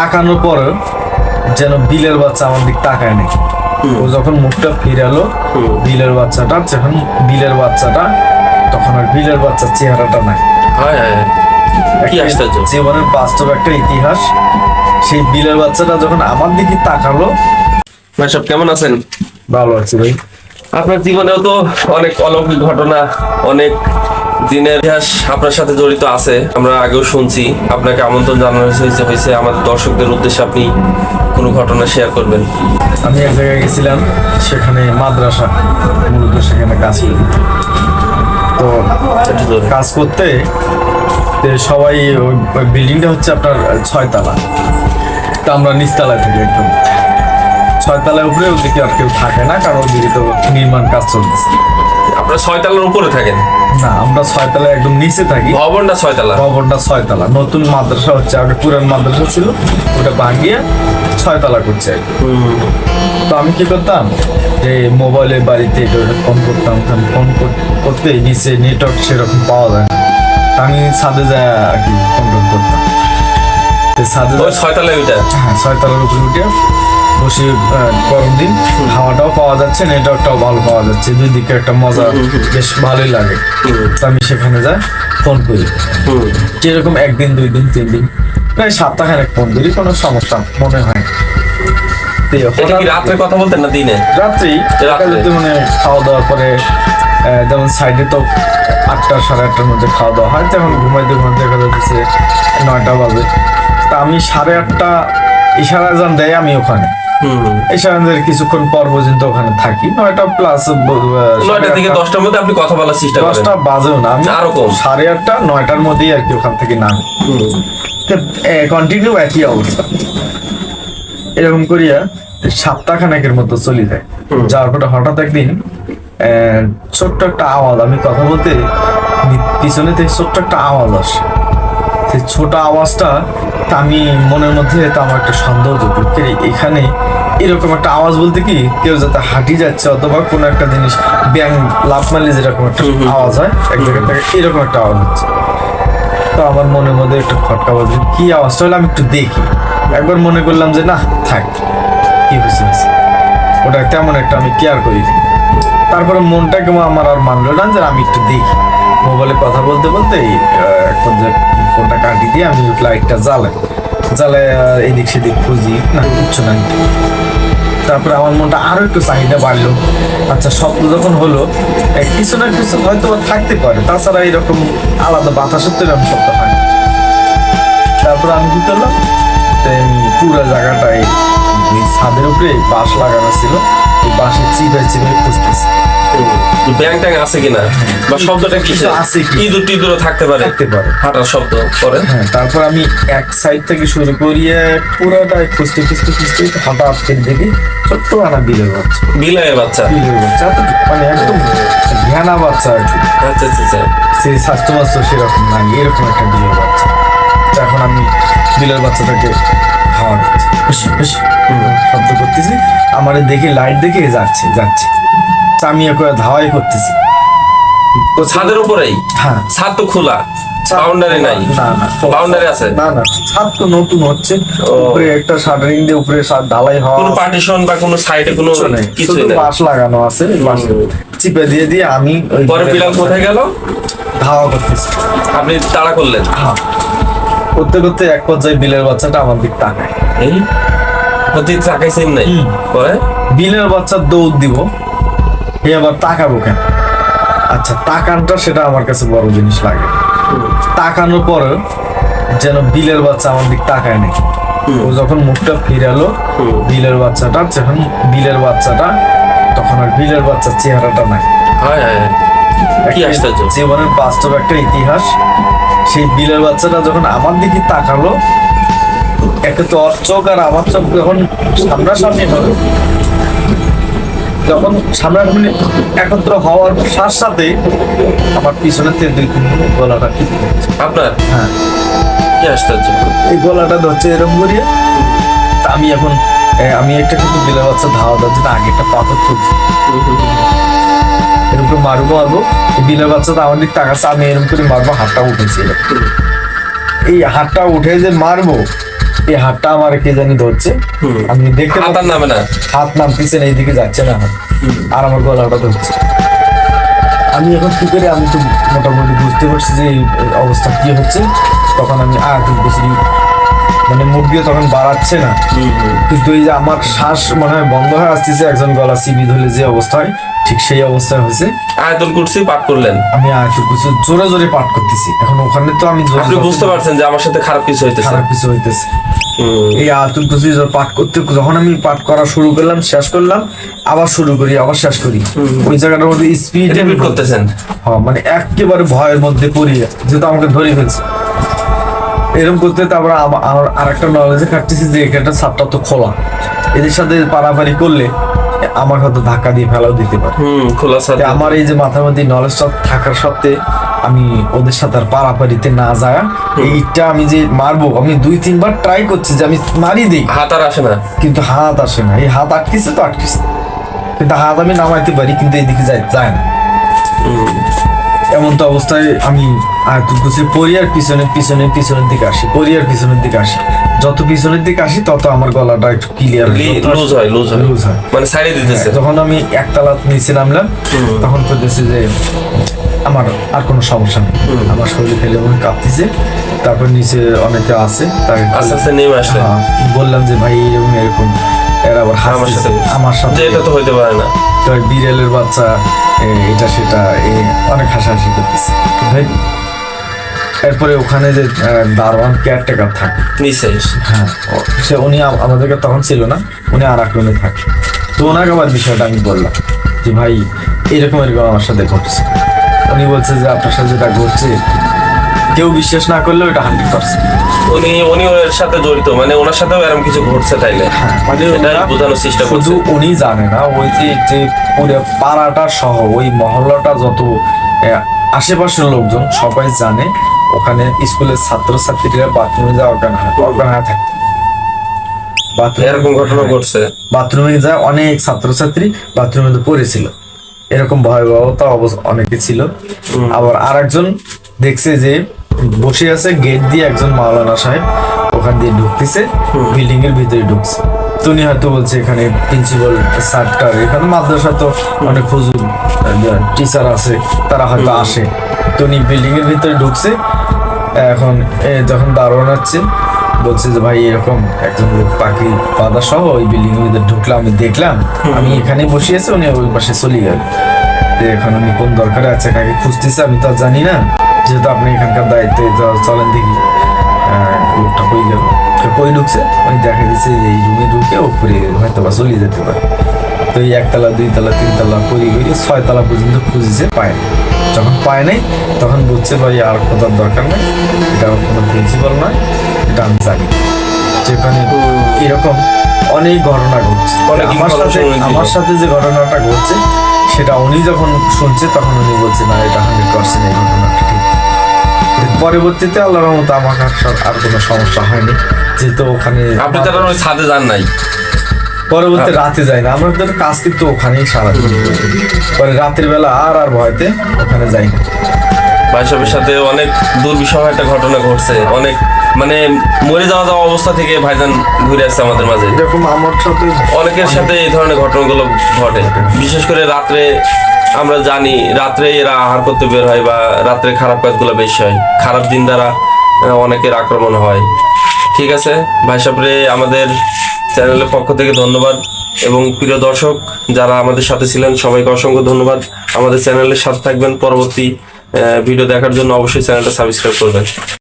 তাকানোর পরে যেন বিলের বাচ্চা আমার দিক তাকায় নাকি ও যখন মুখটা ফিরালো। বিলের বাচ্চাটা যখন বিলের বাচ্চাটা তখন আর বিলের বাচ্চার চেহারাটা নাই। জীবনের বাস্তব একটা ইতিহাস। সেই বিলের বাচ্চাটা যখন আমার দিকে তাকালো সব কেমন আছেন? ভালো আছি ভাই। আপনার জীবনেও তো অনেক অলৌকিক ঘটনা অনেক দিনের ইতিহাস আপনার সাথে জড়িত আছে আমরা আগেও শুনছি। আপনাকে আমন্ত্রণ জানানো হয়েছে হয়েছে আমাদের দর্শকদের উদ্দেশ্যে আপনি কোনো ঘটনা শেয়ার করবেন। আমি এক জায়গায় গেছিলাম সেখানে মাদ্রাসা মূলত সেখানে কাজ করি। তো কাজ করতে সবাই ওই বিল্ডিংটা হচ্ছে আপনার ছয়তলা। তা আমরা নিচতলায় থাকি একদম। ছয়তলায় উপরে ওদিকে আর কেউ থাকে না কারণ ওদিকে তো নির্মাণ কাজ চলতেছে। আপনারা ছয়তলার উপরে থাকেন? না আমরা ছয়তলায় একদম নিচে থাকি। ভবনটা ছয়তলা। ভবনটা ছয়তলা। নতুন মাদ্রাসা হচ্ছে আগে পুরান মাদ্রাসা ছিল ওটা ভাঙিয়ে ছয়তলা করছে আর। তো আমি কি করতাম যে মোবাইলে বাড়িতে ফোন করতাম ফোন করতে নিচে নেটওয়ার্ক সেরকম পাওয়া যায় না। আমি ছাদে যায় আর কি ফোন করতাম। ছাদে ছয়তলায় ওইটা হ্যাঁ ছয়তলার উপরে উঠে বসে গরম দিন হাওয়াটাও পাওয়া যাচ্ছে নেটওয়ার্কটাও ভালো পাওয়া যাচ্ছে। দুই দিকে একটা মজা বেশ ভালোই লাগে। তো আমি সেখানে যাই ফোন করি। যেরকম একদিন দুই দিন তিন দিন প্রায় সপ্তাহখানেক ফোন করি কোনো সমস্যা মনে হয় রাত্রে কথা বলতেন না দিনে? রাত্রেই রাত্রে? রাত্রে মানে খাওয়া দাওয়ার পরে যেমন সাইডে তো আটটা সাড়ে আটটার মধ্যে খাওয়া দাওয়া হয় তখন ঘুমাইতে ঘুমাইতে দেখা যাচ্ছে নয়টা বাজে। তা আমি সাড়ে আটটা ইশারা জান দেয় আমি ওখানে। কিছুক্ষণ পর পর্যন্ত ওখানে থাকি। নয়টা প্লাস নয়টা থেকে দশটার মধ্যে আপনি কথা বলার চেষ্টা দশটা বাজেও না আমি আরও কম। সাড়ে আটটা নয়টার মধ্যেই আর কি ওখান থেকে নামি। কন্টিনিউ একই অবস্থা। এরকম করিয়া সপ্তাহখানেকের মতো চলে যায়। যাওয়ার পরে হঠাৎ একদিন আহ, ছোট্ট একটা আওয়াজ আমি কথা বলতে পিছনে থেকে ছোট্ট একটা আওয়াজ আসে। সেই ছোট আওয়াজটা তা আমি মনের মধ্যে তো আমার একটা সন্দেহ জুটল কে এখানে এরকম একটা আওয়াজ বলতে কি? কেউ যাতে হাঁটি যাচ্ছে অথবা কোনো একটা জিনিস ব্যাং লাভ মারলে যেরকম একটা আওয়াজ হয় এক জায়গা থেকে এরকম একটা আওয়াজ হচ্ছে। তো আমার মনের মধ্যে একটা খটকা বাজে কি আওয়াজটা হলো আমি একটু দেখি। একবার মনে করলাম যে না থাক কি হয়েছে। ওটা তেমন একটা আমি কেয়ার করি তারপরে মনটা কেমন আমার আর মানলো না যে আমি একটু দেখি। মোবাইলে কথা বলতে বলতে এখন যে ফোনটা কাটি দিয়ে আমি লাইটটা জ্বালাই। জ্বালাই এদিক সেদিক খুঁজি, না, কিচ্ছু নাই। তারপরে আমার মনটা আরও একটু চাহিদা বাড়লো। আচ্ছা স্বপ্ন যখন হলো কিছু না কিছু হয়তো থাকতে পারে। তাছাড়া এরকম আলাদা বাতাসের তো এরকম শব্দ হয় না। তারপরে আমি কি করলাম? পুরো জায়গাটায় ছাদের উপরে বাঁশ লাগানো ছিল। এই বাঁশের চিপে চিপে খুঁজতেছি। ব্যাং ট্যাং আছে কিনা? বা শব্দটা কি? কিছু আছে? ইঁদুর টিঁদুরও থাকতে পারে। থাকতে পারে। হাঁটার শব্দ করে। হ্যাঁ তারপর আমি এক সাইড থেকে শুরু করিয়ে পুরোটাই খুঁজতে খুঁজতে খুঁজতে হঠাৎ করে দেখি ছোট্ট আনা বিলের বাচ্চা। বিলায় বাচ্চা? বিলের বাচ্চা মানে একদম ঘ্যানা বাচ্চা আর কি। আচ্ছা আচ্ছা আচ্ছা। সেই স্বাস্থ্য মাস্ত সেরকম নাই এরকম একটা বিলের বাচ্চা। তো এখন আমি বিলের বাচ্চাটাকে খাওয়া শব্দ করতেছি। আমার দেখে লাইট দেখে যাচ্ছে যাচ্ছে। আমি একে ধাওয়াই করতেছি। তো ছাদের উপরেই? হ্যাঁ। ছাদ তো খোলা। বাউন্ডারি নাই। না না বাউন্ডারি আছে? না না ছাদ তো নতুন হচ্ছে। উপরে একটা শাটারিং দিয়ে উপরে ছাদ ঢালাই হওয়া কোনো পার্টিশন বা কোনো সাইডে কোনো কিছু নেই। কিছুই বাঁশ লাগানো আছে বাঁশ চিপে দিয়ে দিয়ে আমি ওই পরে বিলাল কোথায় গেল? ধাওয়া করতেছি। আপনি তাড়া করলেন? হ্যাঁ। করতে করতে এক পর্যায়ে বিলের বাচ্চাটা আমার দিক তাকায় এই? প্রতি তাকাইছেন নাই। পরে? বিলের বাচ্চা দৌড় দিব এ আবার তাকাবো কেন? আচ্ছা তাকানটা সেটা আমার কাছে বড় জিনিস লাগে। তাকানোর পর যেন বিলের বাচ্চা আমার দিক তাকায় নাই। ও যখন মুখটা ফিরালো। বিলের বাচ্চাটা যখন বিলের বাচ্চাটা তখন আর বিলের বাচ্চার চেহারাটা নাই। জীবনের বাস্তব একটা ইতিহাস। সেই বিলের বাচ্চাটা যখন আমার দিকে তাকালো একটা তো চোখ আর আমার চোখ যখন সামনাসামনি হবে যখন সামনাসামনি একত্র হওয়ার সাথে সাথে আমার পিছনে তেঁতুল গলাটা ঠিক হচ্ছে আপনার? হ্যাঁ। কি আশ্চর্য এই গলাটা ধরছে এরকম করিয়ে। তা আমি এখন আমি একটা কিন্তু বিলের বাচ্চা ধাওয়া দিচ্ছি আগে একটা পাথর তুলছি। করে মারবো এই বিলের বাচ্চা তো আমার দিক তাকাচ্ছে আমি এরকম করে মারবো হাতটা উঠেছি এরকম। এই হাতটা উঠে যে মারবো এই হাতটা আমার কে জানি ধরছে। আমি দেখতে হাতার নামে না। হাত নামতেছে না এইদিকে যাচ্ছে না। হাত। আর আমার গলাটা ধরছে। আমি এখন কি করে আমি তো মোটামুটি বুঝতে পারছি যে এই অবস্থা কি হচ্ছে। তখন আমি আয়াতুল কুসি মানে দিয়ে তখন বাড়াচ্ছে না। কিন্তু এই যে আমার শ্বাস মনে বন্ধ হয়ে আসতেছে একজন গলা চিবি ধরলে যে অবস্থা হয় ঠিক সেই অবস্থায় হয়েছে। আয়তন কুরসি পাঠ করলেন। আমি আয়াতুল কুসি জোরে জোরে পাঠ করতেছি। এখন ওখানে তো আমি আপনি বুঝতে পারছেন যে আমার সাথে খারাপ কিছু হইতেছে। খারাপ কিছু হইতেছে। এই কুসি যখন পাঠ করতে যখন আমি পাঠ করা শুরু করলাম শেষ করলাম আবার শুরু করি আবার শেষ করি। ওই জায়গাটার মধ্যে স্পিড করতেছেন। হ্যাঁ মানে একেবারে ভয়ের মধ্যে পড়ি যেহেতু আমাকে ধরে ফেলছে। এরকম করতে তারপর আবার আর একটা নলেজে কাটতেছি যে এখানটা সাপটা তো খোলা। এদের সাথে পারাপারি করলে আমার হয়তো ধাক্কা দিয়ে ফেলাও দিতে পারে। হুম খোলা সাথে আমার এই যে মাথার মধ্যে নলেজটা থাকার সত্ত্বে আমি ওদের সাথে আর পারাপারিতে না যায় এইটা আমি যে মারবো আমি দুই তিনবার ট্রাই করছি যে আমি মারি দিই। হাত আর আসে না। কিন্তু হাত আসে না। এই হাত আটকেছে তো আটকেছে। কিন্তু হাত আমি নামাইতে পারি কিন্তু এদিকে যায় যায় না। এমন তো অবস্থায় আমি আয়াতুল কুসি পরিয়ার পিছনে পিছনে পিছনের দিকে আসি পরিয়ার পিছনের দিকে আসি। যত পিছনের দিকে আসি তত আমার গলাটা একটু ক্লিয়ার লুজ হয় লুজ হয়। লুজ হয়। মানে সাইডে দিতেছে। যখন আমি একতলা নিচে নামলাম তখন করতেছে যে আমার আর কোনো সমস্যা নেই। আমার শরীর ফেলে মনে কাঁপতেছে তারপর নিচে অনেকে আছে তাকে আস্তে আস্তে নেমে আসলেন। হ্যাঁ, বললাম যে ভাই এরকম এরকম। এরা আবার আমার সাথে। আমার সাথে এটা তো হইতে পারে না। তো বিড়ালের বাচ্চা এটা সেটা এ, অনেক হাসাহাসি করতেছে। ভাই এরপরে ওখানে যে দারোয়ান কেয়ারটেকার থাকে। হ্যাঁ সে উনি আম- আমাদেরকে তখন ছিল না উনি আর এক রুমে থাকে। তো ওনাকে আবার বিষয়টা আমি বললাম যে ভাই এরকম এরকম আমার সাথে ঘটছে। উনি বলছে যে আপনার সাথে যেটা ঘটছে কেউ বিশ্বাস না করলেও এটা হান্ড্রেড পার্সেন্ট উনি উনি ওর সাথে জড়িত মানে ওনার সাথেও এরকম কিছু ঘটছে তাইলে। মানে বোঝানোর চেষ্টা করছে। শুধু উনি জানে না ওই যে যে পুরো পাড়াটা সহ ওই মহল্লাটা যত আশেপাশের লোকজন সবাই জানে ওখানে স্কুলের ছাত্রছাত্রীরা বাথরুমে যাওয়া অজ্ঞান হয় অজ্ঞান হয়ে থাকে। এরকম ঘটনা ঘটছে। বাথরুমে যায় অনেক ছাত্রছাত্রী বাথরুমে তো পড়েছিল। এরকম ভয়াবহতা অবস্থা অনেকে ছিল। আবার আর একজন দেখছে যে বসে আছে গেট দিয়ে একজন মাওলানা সাহেব ওখান দিয়ে ঢুকতেছে বিল্ডিং এর ভিতরে ঢুকছে। তো উনি হয়তো বলছে এখানে প্রিন্সিপাল স্যারটার এখানে মাদ্রাসা তো অনেক হুজুর টিচার আছে তারা হয়তো আসে। তো উনি বিল্ডিং এর ভিতরে ঢুকছে এখন যখন দারোয়ান হচ্ছে বলছে যে ভাই এরকম একজন লোক পাখি বাধা সহ ওই বিল্ডিং এর ভিতরে ঢুকলাম আমি দেখলাম আমি এখানে বসে আছি উনি ওই পাশে চলে গেল। এখন উনি কোন দরকারে আছে কাকে খুঁজতেছে আমি তো আর জানি না। যেহেতু আপনি এখানকার দায়িত্বে চলেন দেখি লোকটা কই গেল? কই ঢুকছে? ওই দেখা দিচ্ছে এই রুমে ঢুকে উপরে হয়তো বা চলে যেতে পারে। তো এই একতলা দুইতলা তিনতলা করি করি ছয়তলা পর্যন্ত খুঁজেছে পায় যখন পায় নাই তখন বুঝছে ভাই আর কোথার দরকার নেই। এটা কোনো প্রিন্সিপাল নয় এটা আমি জানি। যেখানে এরকম অনেক ঘটনা ঘটছে। আমার সাথে। আমার সাথে যে ঘটনাটা ঘটছে সেটা উনি যখন শুনছে তখন উনি বলছে না এটা হান্ড্রেড পার্সেন্ট এই ঘটনাটা। পরবর্তীতে আল্লাহর রহমতে আমার আর আর কোনো সমস্যা হয়নি যেহেতু ওখানে আপনি তার ওই ছাদে যান নাই। পরবর্তী রাতে যাই না আমরা কাজ কিন্তু ওখানেই সারা পরে রাতের বেলা আর আর ভয়তে ওখানে যাই না। ভাই সাহেবের সাথে অনেক দুর্বিষহ একটা ঘটনা ঘটছে। অনেক মানে মরে যাওয়া যাওয়া অবস্থা থেকে ভাইজান ঘুরে আসছে আমাদের মাঝে। এরকম আমার সাথে অনেকের সাথে এই ধরনের ঘটনাগুলো ঘটে। বিশেষ করে রাত্রে আমরা জানি রাত্রে এরা আহার করতে বের হয় বা রাত্রে খারাপ কাজগুলো বেশি হয়। খারাপ দিন দ্বারা অনেকের আক্রমণ হয়। ঠিক আছে? ভাই সাহেবরে আমাদের চ্যানেলের পক্ষ থেকে ধন্যবাদ। এবং প্রিয় দর্শক যারা আমাদের সাথে ছিলেন সবাইকে অসংখ্য ধন্যবাদ। আমাদের চ্যানেলের সাথে থাকবেন। পরবর্তী ভিডিও দেখার জন্য অবশ্যই চ্যানেলটা সাবস্ক্রাইব করবেন।